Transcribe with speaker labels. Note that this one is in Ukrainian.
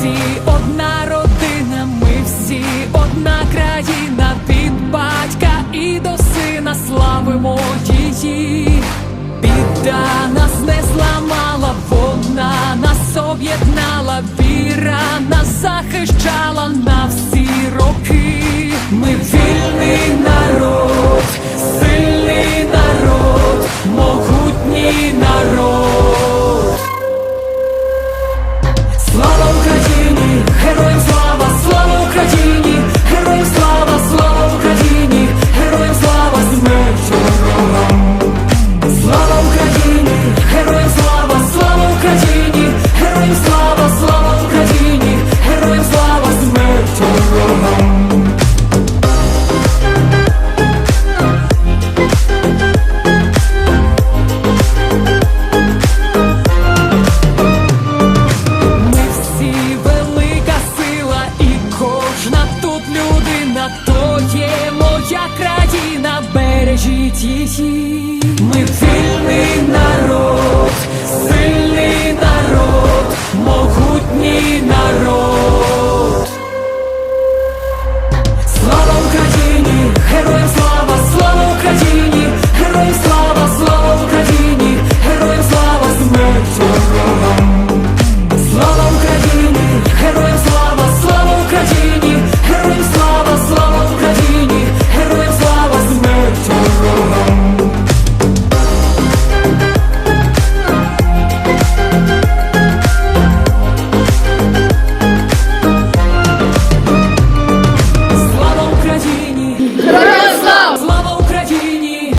Speaker 1: всі. Одна родина, ми всі. Одна країна від батька. І до сина славимо її. Ця країна бережіть її, ми вільний народ.